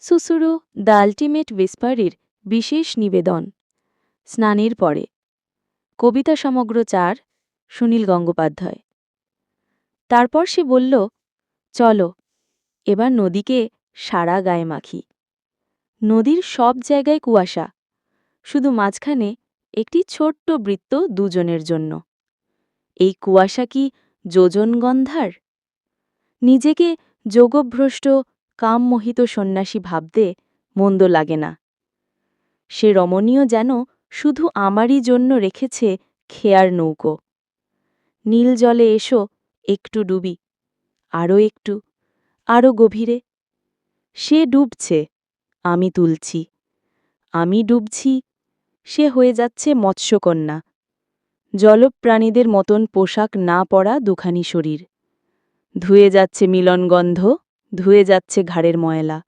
সুসুরু the ultimate উইসপারির বিশেষ নিবেদন। স্নানের পরে। কবিতা সমগ্র চার, সুনীল গঙ্গোপাধ্যায়। তারপর সে বলল, চলো, এবার নদীকে সারা গায়ে মাখি। নদীর সব জায়গায় কুয়াশা, শুধু মাঝখানে একটি ছোট্ট বৃত্ত দুজনের জন্য। এই কুয়াশা কি যোজন গন্ধার নিজেকে যোগভ্রষ্ট কামমোহিত সন্ন্যাসী ভাবতে মন্দ লাগে না। সে রমণীয় যেন শুধু আমারই জন্য রেখেছে খেয়ার নৌকো। নীল জলে এসো, একটু ডুবি আরও একটু আরও গভীরে। সে ডুবছে, আমি তুলছি, আমি ডুবছি, সে হয়ে যাচ্ছে মৎস্যকন্যা। জলপ্রাণীদের মতন পোশাক না পরা দুখানি শরীর। ধুয়ে যাচ্ছে মিলনগন্ধ ধুয়ে যাচ্ছে ঘাড়ের ময়লা।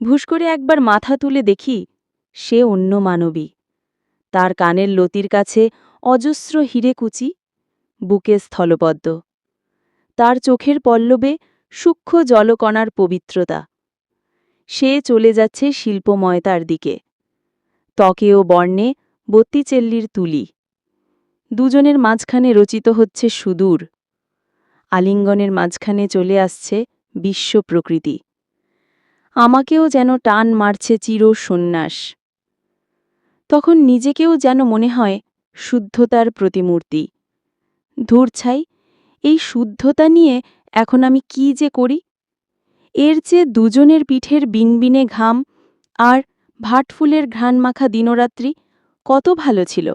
ভুস করে একবার মাথা তুলে দেখি সে অন্য মানবী। তার কানের লতির কাছে অজস্র হিরেকুচি বুকে স্থলপদ্ম তার চোখের পল্লবে সূক্ষ্ম জলকণার পবিত্রতা। সে চলে যাচ্ছে শিল্পময়তার দিকে। ত্বকে ও বর্ণে বত্তিচেল্লির তুলি। দুজনের মাঝখানে রচিত হচ্ছে সুদূর। আলিঙ্গনের মাঝখানে চলে আসছে বিশ্ব প্রকৃতি। আমাকেও যেন টান মারছে চির সন্ন্যাস। তখন নিজেকেও যেন মনে হয় শুদ্ধতার প্রতিমূর্তি। ধূর ছাই, এই শুদ্ধতা নিয়ে এখন আমি কি যে করি? এর চেয়ে দুজনের পিঠের বিনবিনে ঘাম আর ভাটফুলের ঘ্রাণ মাখা দিনরাত্রি কত ভালো ছিল।